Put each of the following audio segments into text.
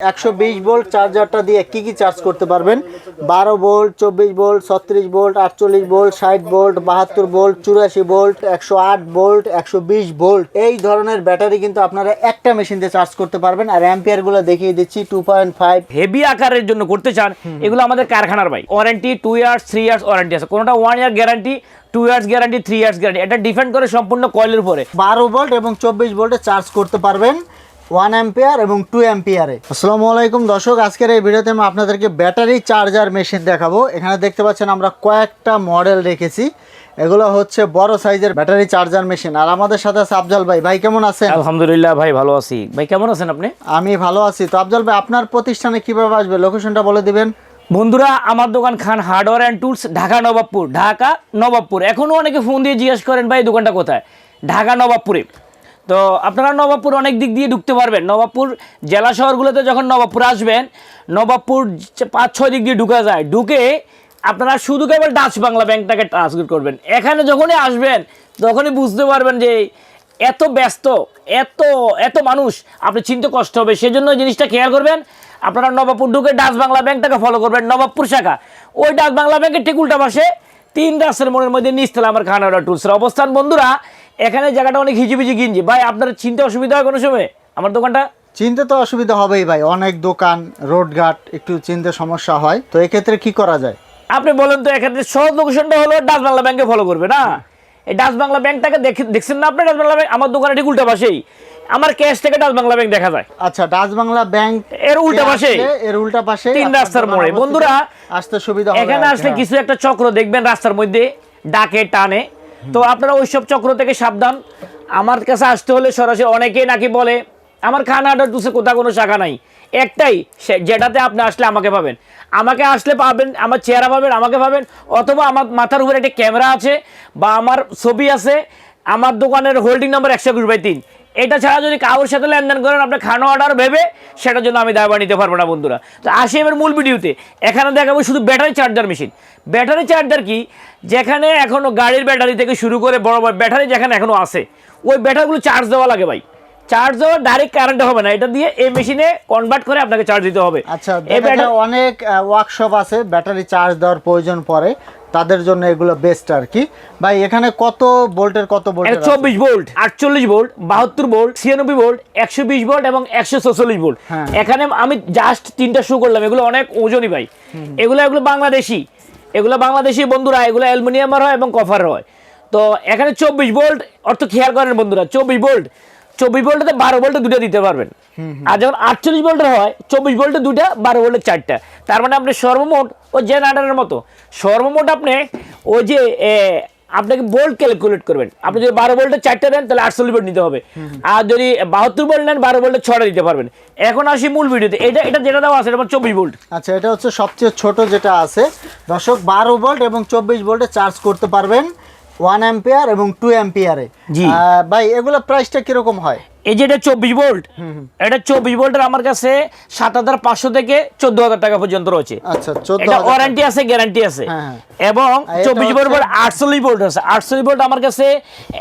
একশো বিশ ভোল্ট চার্জারটা দিয়ে কি কি চার্জ করতে পারবেন? বারো ভোল্ট চব্বিশ ভোল্ট ছত্রিশ ভোল্ট আটচল্লিশ ভোল্ট ষাট ভোল্ট বাহাত্তর ভোল্ট চুরাশি ভোল্ট একশো আট ভোল্ট একশো বিশ ভোল্ট। এই ধরনের ব্যাটারি কিন্তু আপনারা একটা মেশিন দিয়ে চার্জ করতে পারবেন। আর অ্যাম্পিয়ারগুলো দেখিয়ে দিচ্ছি টু পয়েন্ট ফাইভ হেভি আকারের জন্য করতে চান এগুলো আমাদের কারখানার ভাই। Warranty two years three years warranty আছে। কোনোটা one year guarantee two years guarantee three years guarantee এটা ডিপেন্ড করে সম্পূর্ণ কয়েলের উপরে। বারো ভোল্ট এবং চব্বিশ ভোল্টে চার্জ করতে পারবেন। ওয়ান অ্যাম্পিয়ার এবং টু অ্যাম্পিয়ারে। আসসালামু আলাইকুম দর্শক আজকের এই ভিডিওতে আমি আপনাদেরকে ব্যাটারি চার্জার মেশিন দেখাবো। এখানে দেখতে পাচ্ছেন আমরা কয়েকটা মডেল রেখেছি। এগুলো হচ্ছে বড় সাইজের ব্যাটারি চার্জার মেশিন। আর আমাদের সাথে আছে আফজাল ভাই। ভাই কেমন আছেন? আলহামদুলিল্লাহ ভাই ভালো আছি। ভাই কেমন আছেন আপনি? আমি ভালো আছি। তো আফজাল ভাই আপনার প্রতিষ্ঠানে কীভাবে আসবে? লোকেশনটা বলে দিবেন। বন্ধুরা আমার দোকান Khan hardware and tools Dhaka Nawabpur. Dhaka Nawabpur. এখনও অনেকে ফোন দিয়ে জিজ্ঞেস করেন ভাই দোকানটা কোথায়? ঢাকা নবাবপুরে। তো আপনারা নবাবপুর অনেক দিক দিয়ে ঢুকতে পারবেন। নবাবপুর জেলা শহরগুলোতে যখন নবাবপুর আসবেন, নবাবপুর পাঁচ, ছয় দিক দিয়ে ঢুকা যায়। ঢুকে আপনারা শুধু কেবল ডাচ বাংলা ব্যাংকটাকে ট্রান্সফার করবেন। এখানে যখনই আসবেন, তখনই বুঝতে পারবেন যে এত ব্যস্ত, এত এত মানুষ, আপনি চিনতে কষ্ট হবে। সেজন্য জিনিসটা খেয়াল করবেন, আপনারা নবাবপুর ঢুকে ডাচ বাংলা ব্যাংকটাকে ফলো করবেন, নবাবপুর শাখা। ওই ডাচ বাংলা ব্যাংকের ঠিক উল্টা পাশে তিন রাস্তার মোড়ের মধ্যে নিচতলা আমার খানাডা টুলসের অবস্থান। বন্ধুরা এখানে জায়গাটা অনেক হিজিবিজি গিঞ্জি। ভাই আপনার চিনতে অসুবিধা হয় কোনো সময়? আমার দোকানটা? চিনতে তো অসুবিধা হবেই ভাই অনেক দোকান রোডঘাট একটু চিনতে সমস্যা হয়। তো এক্ষেত্রে কি করা যায়? আপনি বলেন তো এখানে সহজ লোকেশনটা হলো ডাচ বাংলা ব্যাংকে ফলো করবে না? এই ডাচ বাংলা ব্যাংকটাকে দেখে- দেখছেন না আপনি? ডাচ বাংলা ব্যাংক আমার দোকানে ঠিক উল্টা পাশেই। আমার ক্যাশ থেকে ডাচ বাংলা ব্যাংক দেখা যায়। আচ্ছা ডাচ বাংলা ব্যাংক এর উল্টা পাশে এর উল্টা পাশে তিন রাস্তার মোড়ে। বন্ধুরা, আসতে সুবিধা হবে এখানে আসলে হ্যাঁ। কিছু একটা চক্র দেখবেন রাস্তার মধ্যে ডাকে টানে। তো আপনারা ওইসব চক্র থেকে সাবধান। আমার কাছে আসতে হলে সরাসরি অনেকেই নাকি বলে, আমার খানা আডার টুসে কোথাও কোনো শাখা নাই। একটাই যেটাতে আপনি আসলে আমাকে পাবেন। আমাকে আসলে পাবেন, আমার চেহারা পাবেন, আমাকে পাবেন, অথবা আমার মাথার উপরে একটা ক্যামেরা আছে বা আমার ছবি আছে, আমার দোকানের হোল্ডিং নাম্বার একশো কুড়ি বাই তিন। এটা ছাড়া যদি কারোর সাথে লেনদেন করেন আপনার খানো অর্ডার ভেবে সেটার জন্য আমি দায়বা নিতে পারব না বন্ধুরা। তো আসি এবার মূল ভিডিওতে। এখানে দেখাবো শুধু battery charger machine battery charger কি? যেখানে এখনও গাড়ির ব্যাটারি থেকে শুরু করে বড় বড় ব্যাটারি যেখানে এখনও আছে। ওই ব্যাটারিগুলো চার্জ দেওয়া লাগে ভাই। চার্জ দেওয়া ডাইরেক্ট কারেন্ট হবে না। এটা দিয়ে এই মেশিনে কনভার্ট করে আপনাকে চার্জ দিতে হবে। আচ্ছা অনেক ওয়ার্কশপ আছে। ব্যাটারি চার্জ দেওয়ার প্রয়োজন পড়ে। তাদের জন্য এগুলো বেস্ট আর কি। ভাই এখানে কত ভোল্টের কত এটা ভোল্টের চব্বিশ ভোল্ট আটচল্লিশ ভোল্ট বাহাত্তর ভোল্ট ছিয়ানব্বই ভোল্ট একশো বিশ ভোল্ট এবং একশো ছচল্লিশ ভোল্ট হ্যাঁ। এখানে আমি জাস্ট তিনটা শো করলাম এগুলো অনেক ওজনই ভাই। এগুলো এগুলো বাংলাদেশি। এগুলো বাংলাদেশি বন্ধুরা এগুলো অ্যালুমিনিয়ামের হয় এবং কফার হয়। তো এখানে চব্বিশ ভোল্ট অর্থ খেয়াল করেন বন্ধুরা চব্বিশ ভোল্ট চব্বিশ ভোল্টে বারো ভোল্টে দুটো দিতে পারবেন। আর যখন আটচল্লিশ ভোল্টের হয় চব্বিশ ভোল্টে দুটা বারো ভোল্টের চারটা। তার মানে আপনি সর্বমোট ওই জেন আডারের মতো। সর্বমোট আপনি ওই যে আপনাকে বোল্ট ক্যালকুলেট করবেন। আপনি যদি বারো ভোল্টের চারটা দেন তাহলে আটচল্লিশ ভোল্ট নিতে হবে। আর যদি বাহাত্তর বোল্ট নেন বারো বোল্টে ছটা দিতে পারবেন। এখন আসি মূল ভিডিওতে। এটা এটা যেটা দেওয়া আছে এটা চব্বিশ বোল্ট আচ্ছা এটা হচ্ছে সবচেয়ে ছোট যেটা আছে। দর্শক বারো বোল্ট এবং চব্বিশ বোল্টে চার্জ করতে পারবেন। ওয়ান অ্যাম্পিয়ার এবং টু অ্যাম্পিয়ারে জি। ভাই এগুলো প্রাইসটা কীরকম হয়? এই যে এটা চব্বিশ ভোল্ট এটা চব্বিশ ভোল্টের আমার কাছে সাত হাজার পাঁচশো থেকে চোদ্দ হাজার টাকা পর্যন্ত রয়েছে। আচ্ছা এটা ওয়ারেন্টি আছে গ্যারান্টি আছে। হ্যাঁ, হ্যাঁ। এবং চব্বিশ ভোল্ট আটচল্লিশ ভোল্ট আছে। আটচল্লিশ ভোল্ট আমার কাছে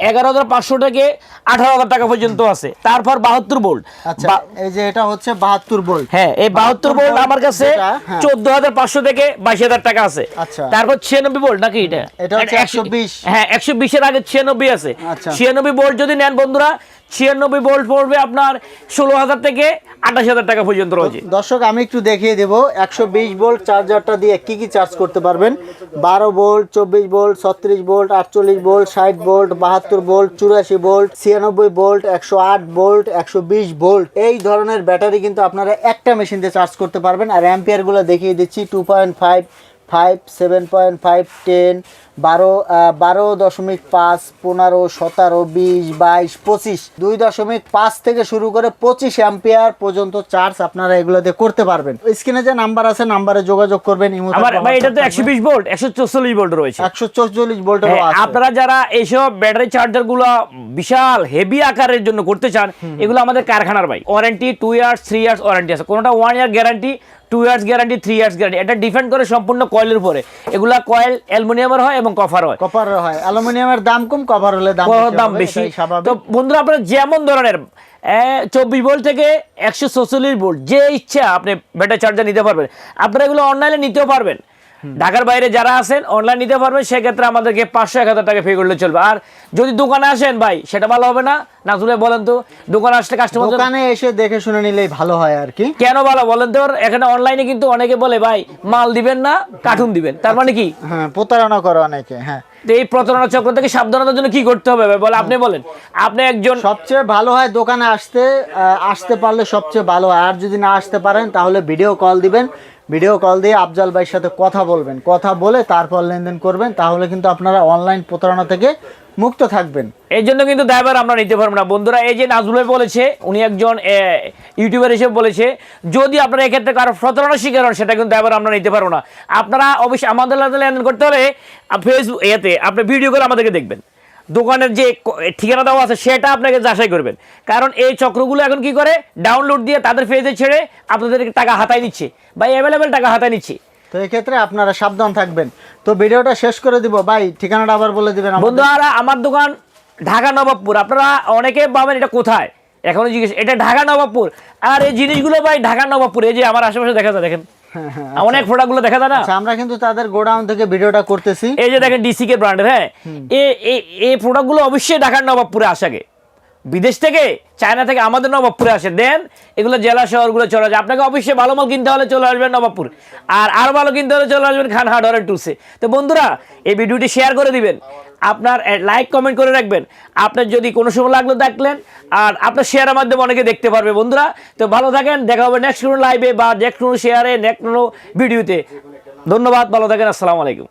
এগারো হাজার পাঁচশো থেকে আঠারো হাজার টাকা পর্যন্ত আছে। তারপর বাহাত্তর ভোল্ট। আচ্ছা এই যে এটা হচ্ছে বাহাত্তর ভোল্ট। হ্যাঁ এই বাহাত্তর ভোল্ট আমার কাছে হ্যাঁ। চোদ্দ হাজার পাঁচশো থেকে বাইশ হাজার টাকা আছে। আচ্ছা। তারপর ছিয়ানব্বই ভোল্ট নাকি এটা? এটা হচ্ছে 120 হ্যাঁ একশো বিশের আগে ছিয়ানব্বই আছে। আচ্ছা। ছিয়ানব্বই ভোল্ট যদি নেন বন্ধুরা ছিয়ানব্বই ভোল্ট পড়বে আপনার ষোলো হাজার থেকে আঠাশ হাজার টাকা পর্যন্ত রয়েছে। দর্শক আমি একটু দেখিয়ে দেব একশো বিশ ভোল্ট চার্জারটা দিয়ে কি কি চার্জ করতে পারবেন? বারো ভোল্ট চব্বিশ ভোল্ট ছত্রিশ ভোল্ট আটচল্লিশ ভোল্ট ষাট ভোল্ট বাহাত্তর ভোল্ট চুরাশি ভোল্ট ছিয়ানব্বই ভোল্ট একশো আট ভোল্ট একশো বিশ ভোল্ট এই ধরনের ব্যাটারি কিন্তু আপনারা একটা মেশিন দিয়ে চার্জ করতে পারবেন। আর অ্যাম্পিয়ারগুলো দেখিয়ে দিচ্ছি two point five five seven point five ten বারো বারো দশমিক পাঁচ পনেরো সতেরো বিশ বাইশ পঁচিশ। দুই দশমিক পাঁচ থেকে শুরু করে পঁচিশ অ্যাম্পিয়ার পর্যন্ত চার্জ আপনারা এগুলোতে করতে পারবেন। স্ক্রিনে যে নাম্বার আছে নাম্বারে যোগাযোগ করবেন এটা তো একশো বিশ ভোল্ট একশো চল্লিশ ভোল্ট রয়েছে। একশো চৌচল্লিশ ভোল্টের হ্যাঁ, আপনারা যারা এইসব ব্যাটারি চার্জারগুলো বিশাল হেভি আকারের জন্য করতে চান এগুলো আমাদের কারখানার ভাই। Warranty two years three years warranty আছে। কোনোটা one year guarantee two years guarantee three years guarantee এটা ডিপেন্ড করে সম্পূর্ণ কয়েলের উপরে। এগুলা কয়েল অ্যালুমিনিয়ামের হয় এবং কভার হয়। কপার হয়। অ্যালুমিনিয়ামের দাম কম কভার হলে দাম বেশি দাম বেশি। তো বন্ধুরা আপনারা যেমন ধরনের চব্বিশ ভোল্ট থেকে একশো ছচল্লিশ ভোল্ট যে ইচ্ছা আপনি ব্যাটারি চার্জার নিতে পারবেন। আপনারা এগুলো অনলাইনে নিতেও পারবেন। ঢাকার বাইরে যারা আছেন অনলাইন নিতে পারবেন সেক্ষেত্রে আমাদেরকে পাঁচশো এক হাজার টাকা পে করলে চলবে। আর যদি দোকানে আসেন ভাই সেটা ভালো হবে না। না তুলে বলেন তো দোকানে আসলে কাস্টমার দোকানে এসে দেখে শুনে নিলেই ভালো হয় আর কি। কেন ভালো? বলেন তো এখানে অনলাইনে কিন্তু অনেকে বলে ভাই মাল দিবেন না কার্টুন দিবেন। তার মানে কি? হ্যাঁ প্রতারণা করে অনেকে হ্যাঁ। এই প্রতারণা চক্র থেকে সাবধানতার জন্য কি করতে হবে বলে আপনি বলেন। আপনি একজন সবচেয়ে ভালো হয় দোকানে আসতে আসতে পারলে সবচেয়ে ভালো হয়। আর যদি না আসতে পারেন তাহলে ভিডিও কল দিবেন। ভিডিও কল দিয়ে আফজাল ভাইয়ের সাথে কথা বলবেন। কথা বলে তারপর লেনদেন করবেন, তাহলে কিন্তু আপনারা অনলাইন প্রতারণা থেকে মুক্ত থাকবেন। এই জন্য কিন্তু ড্রাইভার আমরা নিতে পারব না। বন্ধুরা, এই যে নাজুল বলেছে, উনি একজন ইউটিউবার হিসেবে বলেছে, যদি আপনারা এক্ষেত্রে কারও প্রতারণা শিকার হন, সেটা কিন্তু ড্রাইভার আমরা নিতে পারব না। আপনারা অবশ্যই আমাদের লেনদেন করতে হলে ফেসবুক এতে আপনি ভিডিও করে আমাদেরকে দেখবেন। দোকানের যে ঠিকানা দেওয়া আছে সেটা আপনাকে যাচাই করবেন। কারণ এই চক্রগুলো এখন কি করে? ডাউনলোড দিয়ে তাদের ফেজে ছেড়ে আপনাদের টাকা হাতায় নিচ্ছে বা অ্যাভেলেবেল টাকা হাতায় নিচ্ছে। তো এক্ষেত্রে আপনারা সাবধান থাকবেন। তো ভিডিওটা শেষ করে দিব। ভাই ঠিকানাটা আবার বলে দিবেন। বন্ধুরা আমার দোকান ঢাকা নবাবপুর। আপনারা অনেকে পাবেন এটা কোথায়? এখনও জিজ্ঞেস এটা ঢাকা নবাবপুর। আর এই জিনিসগুলো ভাই ঢাকা নবাবপুর। এই যে আমার আশেপাশে দেখা যায় দেখেন। অনেক প্রোডাক্টগুলো দেখা যায় না? আচ্ছা আমরা কিন্তু তাদের গোডাউন থেকে ভিডিওটা করতেছি। এই যে দেখেন ডিসি কে ব্র্যান্ডের হ্যাঁ? এই প্রোডাক্টগুলো অবশ্যই ঢাকার নবাবপুরে আসাকে। বিদেশ থেকে, চায়না থেকে আমাদের নবাবপুরে আসে। দেন এগুলো জেলা শহরগুলো চলে যায় আপনাকে অবশ্যই ভালো মাল কিনতে হলে চলে আসবেন নবাবপুর। আর আর ভালো কিনতে হলে চলে আসবেন খান হার্ডওয়ারের টুসে তো বন্ধুরা, এই ভিডিওটি শেয়ার করে দিবেন। আপনার লাইক কমেন্ট করে রাখবেন। আপনার যদি কোনো সময় লাগল দেখলেন, আর আপনার শেয়ারের মাধ্যমে অনেকে দেখতে পারবে বন্ধুরা। তো ভালো থাকেন, দেখা হবে নেক্সট কোনো লাইভে বা নেক্সট কোনো শেয়ারে নেক্সট কোনো ভিডিওতে ধন্যবাদ, ভালো থাকেন, আসসালামু আলাইকুম।